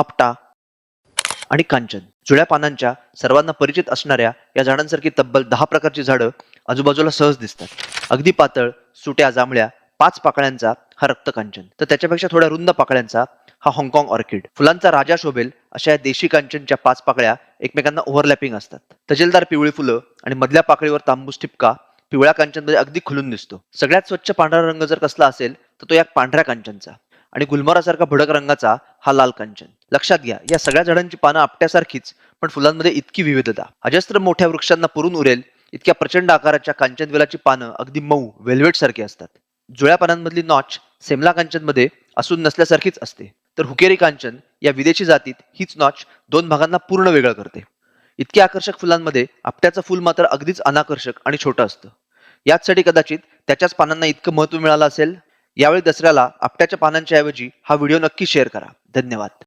आपटा आणि कांचन. जुळ्या पानांच्या सर्वांना परिचित असणाऱ्या या झाडांसारखी तब्बल दहा प्रकारची झाडं आजूबाजूला सहज दिसतात. अगदी पातळ सुट्या जांभळ्या पाच पाकळ्यांचा हा रक्तकांचन तर त्याच्यापेक्षा थोड्या रुंद पाकळ्यांचा हा हाँगकाँग ऑर्किड. फुलांचा राजा शोभेल अशा या देशी कांचनच्या पाच पाकळ्या एकमेकांना ओव्हरलॅपिंग असतात. तजेलदार पिवळी फुलं आणि मधल्या पाकळीवर तांबूस ठिपका पिवळ्या कांचनमध्ये अगदी खुलून दिसतो. सगळ्यात स्वच्छ पांढरा रंग जर कसला असेल तर तो या पांढऱ्या कांचनचा आणि गुलमरासारखा भडक रंगाचा हा लाल कांचन. लक्षात घ्या. या सगळ्या झाडांची पानं आपट्यासारखीच पण फुलांमध्ये इतकी विविधता. अजस्त्र मोठ्या वृक्षांना पुरून उरेल इतक्या प्रचंड आकाराच्या कांचनवेलाची पानं अगदी मऊ वेल्वेट सारखी असतात. जुळ्या पानांमधली नॉच सेमला कांचनमध्ये असून नसल्यासारखीच असते. तर हुकेरी कांचन या विदेशी जातीत हीच नॉच दोन भागांना पूर्ण वेगळं करते. इतक्या आकर्षक फुलांमध्ये आपट्याचं फुल मात्र अगदीच अनाकर्षक आणि छोटं असतं. याचसाठी कदाचित त्याच्याच पानांना इतकं महत्त्व मिळालं असेल? यावेळी दसऱ्याला आपट्याच्या पानांच्या ऐवजी हा व्हिडिओ नक्की शेअर करा. धन्यवाद.